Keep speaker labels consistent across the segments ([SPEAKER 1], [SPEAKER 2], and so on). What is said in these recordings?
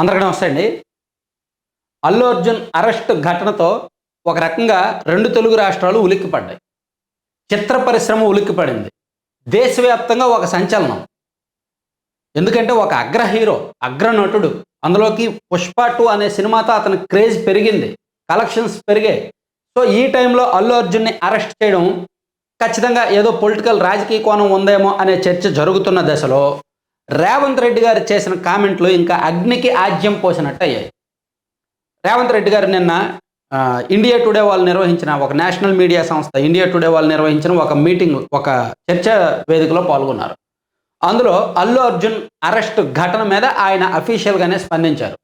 [SPEAKER 1] అందరికీ నమస్తే అండి. అల్లు అర్జున్ అరెస్ట్ ఘటనతో ఒక రకంగా రెండు తెలుగు రాష్ట్రాలు ఉలిక్కిపడ్డాయి. చిత్ర పరిశ్రమ ఉలిక్కిపడింది. దేశవ్యాప్తంగా ఒక సంచలనం. ఎందుకంటే ఒక అగ్ర హీరో అగ్ర నటుడు అందులోకి పుష్ప టూ అనే సినిమాతో అతని క్రేజ్ పెరిగింది. కలెక్షన్స్ పెరిగాయి. సో ఈ టైంలో అల్లు అర్జున్ని అరెస్ట్ చేయడం ఖచ్చితంగా ఏదో పొలిటికల్ రాజకీయ కోణం ఉందేమో అనే చర్చ జరుగుతున్న దశలో రేవంత్ రెడ్డి గారు చేసిన కామెంట్లు ఇంకా అగ్నికి ఆజ్యం పోసినట్టు అయ్యాయి. రేవంత్ రెడ్డి గారు నిన్న ఇండియా టుడే వాళ్ళు నిర్వహించిన ఒక నేషనల్ మీడియా సంస్థ ఇండియా టుడే వాళ్ళు నిర్వహించిన ఒక మీటింగ్ ఒక చర్చ వేదికలో పాల్గొన్నారు. అందులో అల్లు అర్జున్ అరెస్ట్ ఘటన మీద ఆయన అఫీషియల్గానే స్పందించారు.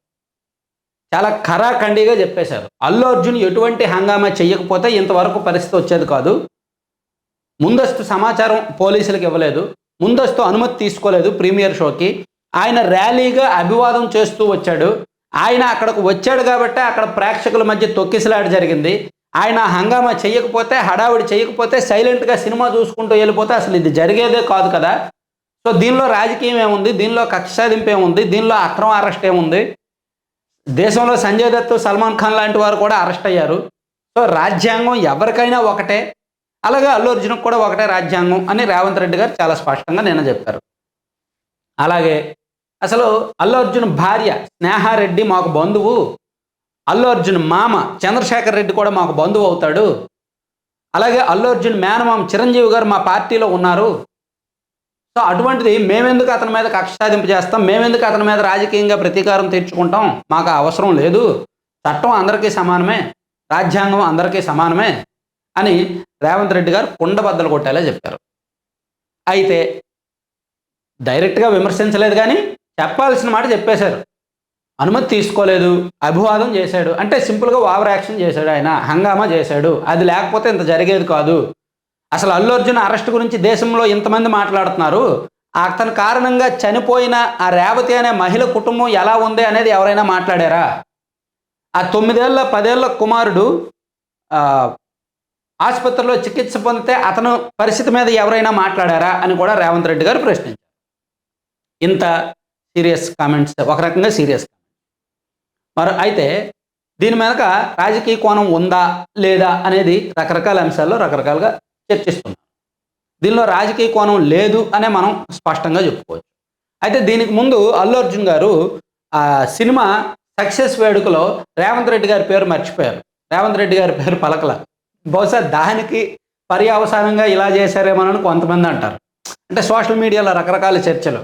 [SPEAKER 1] చాలా ఖరాఖండిగా చెప్పేశారు. అల్లు అర్జున్ ఎటువంటి హంగామా చేయకపోతే ఇంతవరకు పరిస్థితి వచ్చేది కాదు. ముందస్తు సమాచారం పోలీసులకు ఇవ్వలేదు. ముందస్తు అనుమతి తీసుకోలేదు ప్రీమియర్ షోకి. ఆయన ర్యాలీగా అభివాదం చేస్తూ వచ్చాడు. ఆయన అక్కడకు వచ్చాడు కాబట్టి అక్కడ ప్రేక్షకుల మధ్య తొక్కిసలాట జరిగింది. ఆయన హంగామా చేయకపోతే హడావిడి చేయకపోతే సైలెంట్గా సినిమా చూసుకుంటూ వెళ్ళిపోతే అసలు ఇది జరిగేదే కాదు కదా. సో దీనిలో రాజకీయం ఏముంది? దీనిలో కక్ష సాధింపు ఏముంది? దీనిలో అక్రమ అరెస్ట్ ఏముంది? దేశంలో సంజయ్ దత్ సల్మాన్ ఖాన్ లాంటి వారు కూడా అరెస్ట్ అయ్యారు. సో రాజ్యాంగం ఎవరికైనా ఒకటే. అలాగే అల్లు అర్జున్కి కూడా ఒకటే రాజ్యాంగం అని రేవంత్ రెడ్డి గారు చాలా స్పష్టంగా నిన్న చెప్పారు. అలాగే అసలు అల్లు అర్జున్ భార్య స్నేహారెడ్డి మాకు బంధువు అల్లు అర్జున్ మామ చంద్రశేఖర్ రెడ్డి కూడా మాకు బంధువు అవుతాడు అలాగే అల్లు అర్జున్ మేనమామ చిరంజీవి గారు మా పార్టీలో ఉన్నారు. సో అటువంటిది మేమెందుకు అతని మీద కక్ష సాధింపు చేస్తాం? మేమెందుకు అతని మీద రాజకీయంగా ప్రతీకారం తీర్చుకుంటాం? మాకు అవసరం లేదు. చట్టం అందరికీ సమానమే. రాజ్యాంగం అందరికీ సమానమే. అని రేవంత్ రెడ్డి గారు కుండబద్దలు కొట్టేలా చెప్పారు. అయితే డైరెక్ట్గా విమర్శించలేదు కానీ చెప్పాల్సిన మాట చెప్పేశారు. అనుమతి తీసుకోలేదు అభివాదం చేశాడు. అంటే సింపుల్గా ఓవర్ యాక్షన్ చేశాడు ఆయన హంగామా చేశాడు. అది లేకపోతే ఇంత జరిగేది కాదు. అసలు అల్లు అర్జున్ అరెస్ట్ గురించి దేశంలో ఇంతమంది మాట్లాడుతున్నారు. అతని కారణంగా చనిపోయిన ఆ రేవతి అనే మహిళ కుటుంబం ఎలా ఉంది అనేది ఎవరైనా మాట్లాడారా? ఆ తొమ్మిదేళ్ళ పదేళ్ళ కుమారుడు ఆసుపత్రిలో చికిత్స పొందితే అతను పరిస్థితి మీద ఎవరైనా మాట్లాడారా అని కూడా రేవంత్ రెడ్డి గారు ప్రశ్నించారు. ఇంత సీరియస్ కామెంట్స్ ఒక రకంగా సీరియస్ మరి అయితే దీని మీదక రాజకీయ కోణం ఉందా లేదా అనేది రకరకాల అంశాల్లో రకరకాలుగా చర్చిస్తున్నారు. దీనిలో రాజకీయ కోణం లేదు అనే మనం స్పష్టంగా చెప్పుకోవచ్చు. అయితే దీనికి ముందు అల్లు అర్జున్ గారు ఆ సినిమా సక్సెస్ వేడుకలో రేవంత్ రెడ్డి గారి పేరు మర్చిపోయారు. రేవంత్ రెడ్డి గారి పేరు పలకల. బహుశా దానికి పర్యవసానంగా ఇలా చేశారేమోనని కొంతమంది అంటారు. అంటే సోషల్ మీడియాలో రకరకాల చర్చలు.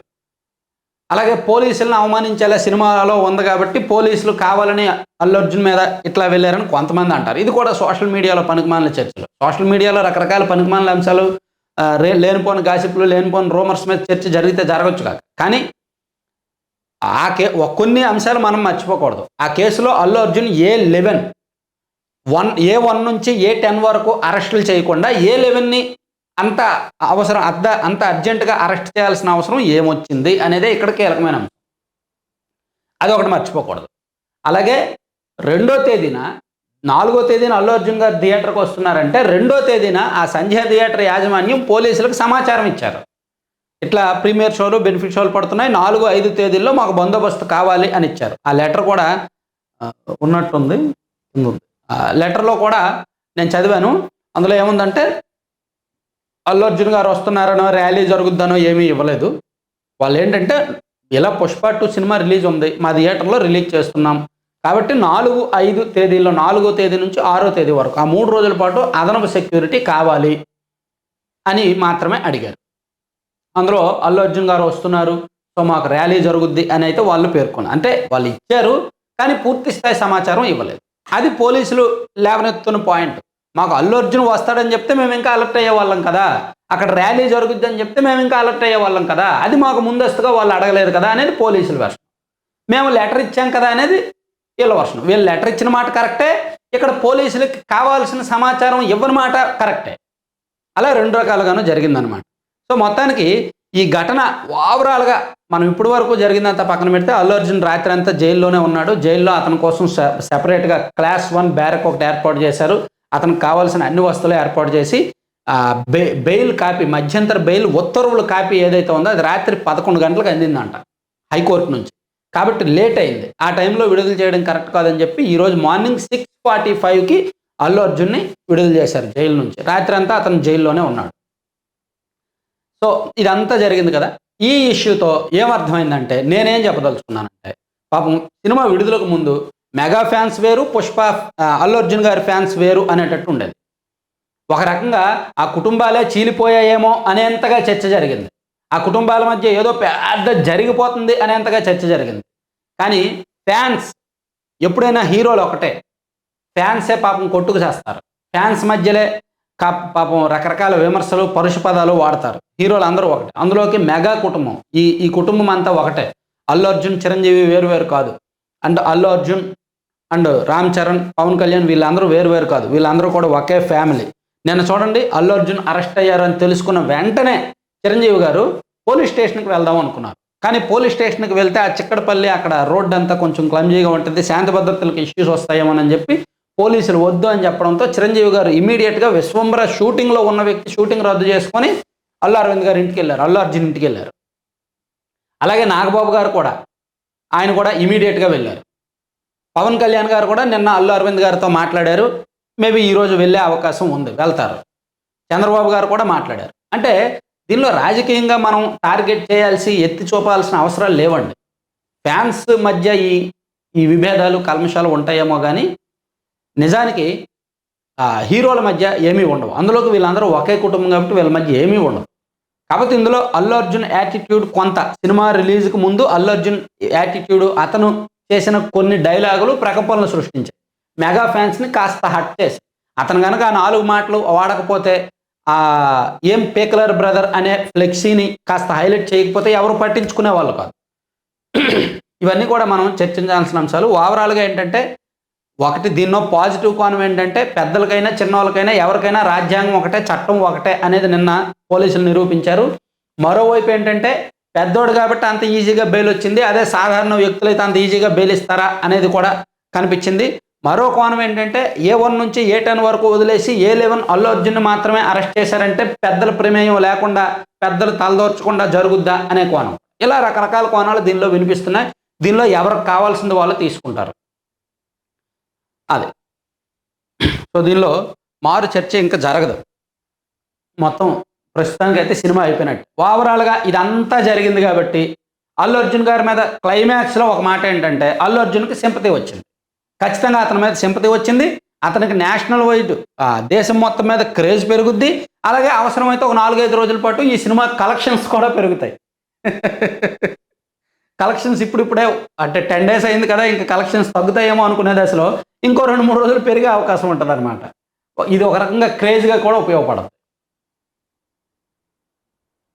[SPEAKER 1] అలాగే పోలీసులను అవమానించేలా సినిమాలో ఉంది కాబట్టి పోలీసులు కావాలని అల్లు అర్జున్ మీద ఇట్లా వెళ్ళారని కొంతమంది అంటారు. ఇది కూడా సోషల్ మీడియాలో పనికిమాలిన చర్చలు. సోషల్ మీడియాలో రకరకాల పనికిమాలిన అంశాలు రే లేనిపోని గాసిప్లు లేనిపోని రూమర్స్ మీద చర్చ జరిగితే జరగచ్చు కాక కానీ ఆ కే కొన్ని అంశాలు మనం మర్చిపోకూడదు. ఆ కేసులో Allu Arjun A eleven one A one నుంచి ఏ టెన్ వరకు అరెస్టులు చేయకుండా ఏ లెవెన్ని అంత అవసరం అద్ద అంత అర్జెంటుగా అరెస్ట్ చేయాల్సిన అవసరం ఏమొచ్చింది అనేదే ఇక్కడ కీలకమైన అంశం. అది ఒకటి మర్చిపోకూడదు. అలాగే రెండో తేదీన నాలుగో తేదీన అల్లు అర్జున్ గారు థియేటర్కి వస్తున్నారంటే రెండో తేదీన ఆ సంధ్య థియేటర్ యాజమాన్యం పోలీసులకు సమాచారం ఇచ్చారు. ఇట్లా ప్రీమియర్ షోలు బెనిఫిట్ షోలు పడుతున్నాయి నాలుగు ఐదు తేదీల్లో మాకు బందోబస్తు కావాలి అని ఇచ్చారు. ఆ లెటర్ కూడా ఉన్నట్టుంది ఉంది. లెటర్లో కూడా నేను చదివాను. అందులో ఏముందంటే అల్లు అర్జున్ గారు వస్తున్నారనో ర్యాలీ జరుగుద్దనో ఏమీ ఇవ్వలేదు. వాళ్ళు ఏంటంటే ఇలా పుష్ప టూ సినిమా రిలీజ్ ఉంది మా థియేటర్లో రిలీజ్ చేస్తున్నాం. కాబట్టి నాలుగు ఐదు తేదీల్లో నాలుగో తేదీ నుంచి ఆరో తేదీ వరకు ఆ మూడు రోజుల పాటు అదనపు సెక్యూరిటీ కావాలి అని మాత్రమే అడిగారు. అందులో అల్లు అర్జున్ గారు వస్తున్నారు సో మాకు ర్యాలీ జరుగుద్ది అని అయితే వాళ్ళు పేర్కొన్నారు. అంటే వాళ్ళు ఇచ్చారు కానీ పూర్తి స్థాయి సమాచారం ఇవ్వలేదు. అది పోలీసులు లేవనెత్తున్న పాయింట్ మాకు అల్లు అర్జున్ వస్తాడని చెప్తే మేము ఇంకా అలర్ట్ అయ్యే వాళ్ళం కదా. అక్కడ ర్యాలీ జరుగుద్ది అని చెప్తే మేము ఇంకా అలర్ట్ అయ్యే వాళ్ళం కదా. అది మాకు ముందస్తుగా వాళ్ళు అడగలేరు కదా అనేది పోలీసుల వర్షం. మేము లెటర్ ఇచ్చాం కదా అనేది వీళ్ళ వర్షం. వీళ్ళు లెటర్ ఇచ్చిన మాట కరెక్టే ఇక్కడ పోలీసులకి కావాల్సిన సమాచారం ఇవ్వని మాట కరెక్టే అలా రెండు రకాలుగానూ జరిగిందనమాట సో మొత్తానికి ఈ ఘటన ఓవరాల్గా మనం ఇప్పటి వరకు జరిగిందంతా పక్కన పెడితే అల్లు అర్జున్ రాత్రి అంతా జైల్లోనే ఉన్నాడు. జైల్లో అతని కోసం సెపరేట్గా క్లాస్ వన్ బ్యారక్ ఒకటి ఏర్పాటు చేశారు. అతనికి కావాల్సిన అన్ని వస్తువులు ఏర్పాటు చేసి బె బెయిల్ కాపీ మధ్యంతర బెయిల్ ఉత్తర్వుల కాపీ ఏదైతే ఉందో అది రాత్రి పదకొండు గంటలకు అందిందంట హైకోర్టు నుంచి. కాబట్టి లేట్ అయింది. ఆ టైంలో విడుదల చేయడం కరెక్ట్ కాదని చెప్పి ఈరోజు మార్నింగ్ సిక్స్ ఫార్టీ ఫైవ్కి అల్లు అర్జున్ని విడుదల చేశారు జైలు నుంచి. రాత్రి అంతా అతను జైల్లోనే ఉన్నాడు. సో ఇదంతా జరిగింది కదా. ఈ ఇష్యూతో ఏమర్థమైందంటే నేనేం చెప్పదలుచుకున్నానంటే పాపం సినిమా విడుదలకు ముందు మెగా ఫ్యాన్స్ వేరు పుష్ప అల్లు అర్జున్ గారి ఫ్యాన్స్ వేరు అనేటట్టు ఉండేది. ఒక రకంగా ఆ కుటుంబాలే చీలిపోయాయేమో అనేంతగా చర్చ జరిగింది. ఆ కుటుంబాల మధ్య ఏదో పెద్ద జరిగిపోతుంది అనేంతగా చర్చ జరిగింది. కానీ ఫ్యాన్స్ ఎప్పుడైనా హీరోలు ఒకటే. ఫ్యాన్సే పాపం కొట్టుకు చేస్తారు. ఫ్యాన్స్ మధ్యలే కా- పాపం రకరకాల విమర్శలు పరుష పదాలు వాడతారు. హీరోలు అందరూ ఒకటే. అందులోకి మెగా కుటుంబం. ఈ ఈ కుటుంబం అంతా ఒకటే. అల్లు అర్జున్ చిరంజీవి వేరు వేరు కాదు. అండ్ అల్లు అర్జున్ అండ్ రామ్ చరణ్ పవన్ కళ్యాణ్ వీళ్ళందరూ వేరు వేరు కాదు. వీళ్ళందరూ కూడా ఒకే ఫ్యామిలీ. నేను చూడండి అల్లు అర్జున్ అరెస్ట్ అయ్యారు అని తెలుసుకున్న వెంటనే చిరంజీవి గారు పోలీస్ స్టేషన్కి వెళ్దాం అనుకున్నారు. కానీ పోలీస్ స్టేషన్కి వెళ్తే ఆ చిక్కడపల్లి అక్కడ రోడ్డు అంతా కొంచెం క్లమ్జీగా ఉంటుంది. శాంతి భద్రతలకు ఇష్యూస్ వస్తాయేమోనని చెప్పి పోలీసులు వద్దు అని చెప్పడంతో చిరంజీవి గారు ఇమీడియట్గా విశ్వంబర షూటింగ్లో ఉన్న వ్యక్తి షూటింగ్ రద్దు చేసుకొని అల్లు అరవింద్ గారి ఇంటికి వెళ్ళారు అల్లు అర్జున్ ఇంటికి వెళ్ళారు. అలాగే నాగబాబు గారు కూడా ఆయన కూడా ఇమీడియట్గా వెళ్ళారు. పవన్ కళ్యాణ్ గారు కూడా నిన్న అల్లు అరవింద్ గారితో మాట్లాడారు. మేబీ ఈరోజు వెళ్ళే అవకాశం ఉంది వెళ్తారు. చంద్రబాబు గారు కూడా మాట్లాడారు. అంటే దీనిలో రాజకీయంగా మనం టార్గెట్ చేయాల్సి ఎత్తి చూపాల్సిన అవసరాలు లేవండి. ఫ్యాన్స్ మధ్య ఈ ఈ విభేదాలు కల్మషాలు ఉంటాయేమో కానీ నిజానికి హీరోల మధ్య ఏమీ ఉండవు. అందులోకి వీళ్ళందరూ ఒకే కుటుంబం కాబట్టి వీళ్ళ మధ్య ఏమీ ఉండవు. కాబట్టి ఇందులో అల్లు అర్జున్ యాటిట్యూడ్ కొంత సినిమా రిలీజ్కి ముందు అల్లు అర్జున్ యాటిట్యూడ్ అతను చేసిన కొన్ని డైలాగులు ప్రకంపనలు సృష్టించాయి. మెగా ఫ్యాన్స్ని కాస్త హట్ చేసి అతను కనుక ఆ నాలుగు మాటలు వాడకపోతే ఏం పేకలర్ బ్రదర్ అనే ఫ్లెక్సీని కాస్త హైలైట్ చేయకపోతే ఎవరు పట్టించుకునే వాళ్ళు కాదు. ఇవన్నీ కూడా మనం చర్చించాల్సిన అంశాలు. ఓవరాల్గా ఏంటంటే ఒకటి దీనిలో పాజిటివ్ కోణం ఏంటంటే పెద్దలకైనా చిన్నవాళ్ళకైనా ఎవరికైనా రాజ్యాంగం ఒకటే చట్టం ఒకటే అనేది నిన్న పోలీసులు నిరూపించారు. మరోవైపు ఏంటంటే పెద్దోడు కాబట్టి అంత ఈజీగా బెయిల్ వచ్చింది. అదే సాధారణ వ్యక్తులైతే అంత ఈజీగా బెయిల్ ఇస్తారా అనేది కూడా కనిపించింది. మరో కోణం ఏంటంటే ఏ వన్ నుంచి ఏ టెన్ వరకు వదిలేసి ఏ లెవెన్ అల్లు అర్జున్ మాత్రమే అరెస్ట్ చేశారంటే పెద్దల ప్రమేయం లేకుండా పెద్దలు తలదోర్చకుండా జరుగుద్దా అనే కోణం. ఇలా రకరకాల కోణాలు దీనిలో వినిపిస్తున్నాయి. దీనిలో ఎవరికి కావాల్సింది వాళ్ళు తీసుకుంటారు. అది. సో దీనిలో మారు చర్చ ఇంకా జరగదు. మొత్తం ప్రస్తుతానికి అయితే సినిమా అయిపోయినట్టు. ఓవరాల్గా ఇదంతా జరిగింది కాబట్టి అల్లు అర్జున్ గారి మీద క్లైమాక్స్లో ఒక మాట ఏంటంటే అల్లు అర్జున్కి సింపతి వచ్చింది. ఖచ్చితంగా అతని మీద సింపతి వచ్చింది. అతనికి నేషనల్ వైడ్ దేశం మొత్తం మీద క్రేజ్ పెరుగుద్ది. అలాగే అవసరమైతే ఒక నాలుగైదు రోజుల పాటు ఈ సినిమా కలెక్షన్స్ కూడా పెరుగుతాయి. కలెక్షన్స్ ఇప్పుడిప్పుడే అంటే టెన్ డేస్ అయింది కదా ఇంకా కలెక్షన్స్ తగ్గుతాయేమో అనుకునే దశలో ఇంకో రెండు మూడు రోజులు పెరిగే అవకాశం ఉంటుంది ఇది ఒక రకంగా క్రేజ్గా కూడా ఉపయోగపడదు.